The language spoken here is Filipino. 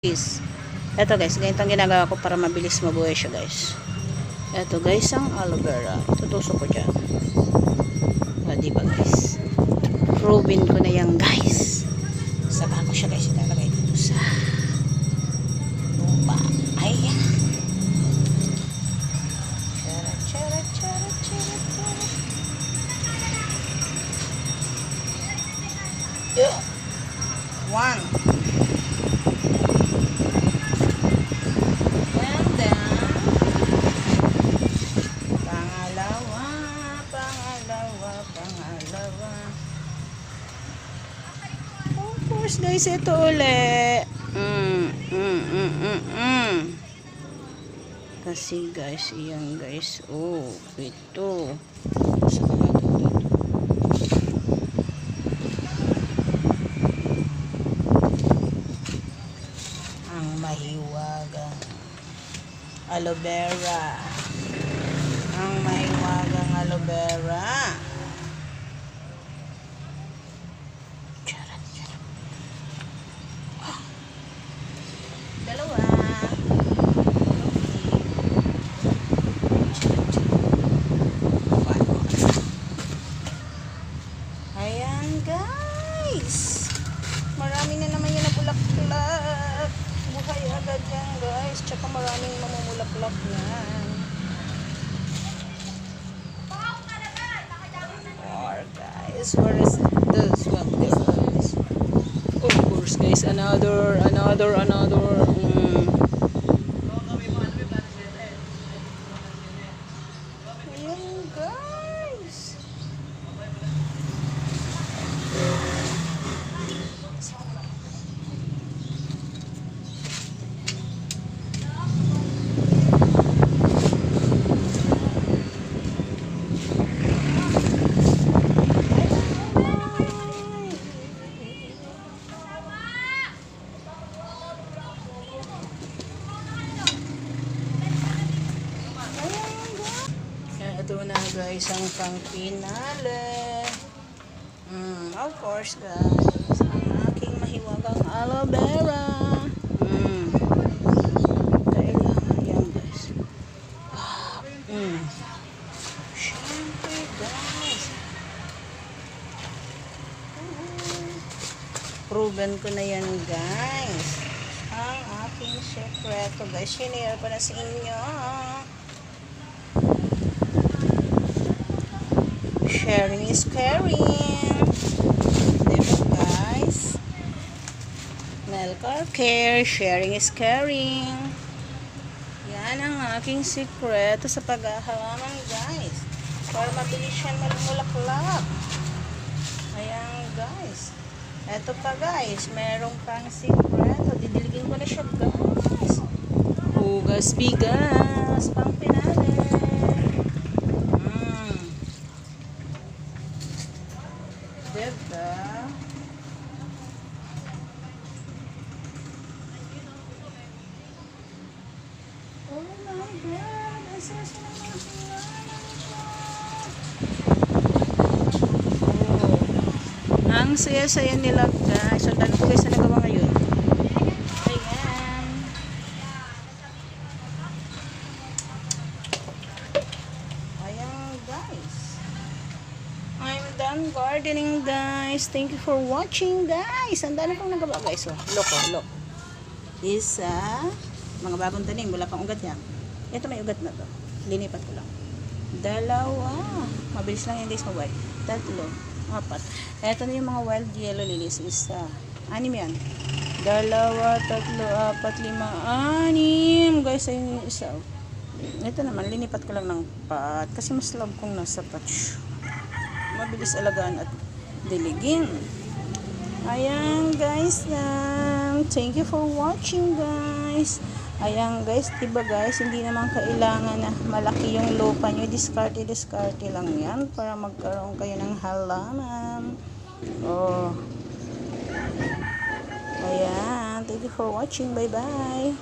is eto guys, ganito ang ginagawa ko para mabilis mabuhay siya guys. Eto guys ang aloe vera. Tutusok ko dyan. O diba guys? Proven ko na yan guys. Saka ko siya guys ilalagay dito sa lupa. Ayan Chara, chara, chara, chara, chara. Yeah. One. Course, guys, ito uli. Mm, mm, mm, mm, mm. Kasi, guys, iyan, guys. Oh, ito. Ang mahiwagang aloe vera. Ang mahiwagang aloe vera. Charot, charot. Ah. Dalawa. Charot, charot. One more. Ayan, guys. Marami na naman yan na bulaklak. Buhay agad yan, guys. Tsaka maraming mamumulaklak yan. Or, guys. Where is this one, guys? Of course, guys. Another, another, another. Mm. Ayan, guys. Kaya ito na guys ang pang finale. Mm, of course guys, ang aking mahiwagang aloe vera. Mm. Kailangan yan guys. Ah, mm. Siyempre guys. Mm. Proven ko na yan guys. Ang aking sekreto guys. Sinare ko na sa inyo. Sharing is caring. Diba guys? Melcar Care, sharing is caring. Yan ang aking sikreto sa paghahalaman guys. Para mabilis siya malumulaklak. Ayan guys. Eto pa guys, merong pang sikreto. Didiligin ko na siya guys. Hugas bigas, pang pinali. Mm. Diba? Oh my God! Ang saya siya ng mga pinanay siya. Oh. Ang saya-saya nila guys. So, dano ko guys na nagawa ngayon. Ayan. Guys. I'm done gardening guys. Thank you for watching guys. Ang dami kong nagawa guys. Oh, look oh, look. Isa. Mga bagong tanim. Wala pang ugat yan. Ito may ugat na to. Linipat ko lang. Dalawa. Mabilis lang days mo white. Tatlo. Apat. Ito na yung mga wild yellow lilies. Isa. Anim yan. Dalawa, tatlo, apat, lima, anim. Guys, ayun yung isa. oh. Ito naman, linipat ko lang ng pat. Kasi mas love kong nasa. Shhh. Mabilis alagaan at diligin. Ayan guys. Um, thank you for watching guys. Ayan guys, diba guys, hindi naman kailangan na malaki yung lupa nyo. Diskarte, diskarte lang yan para magkaroon kayo ng halaman. Oh. Ayan. Thank you for watching. Bye-bye.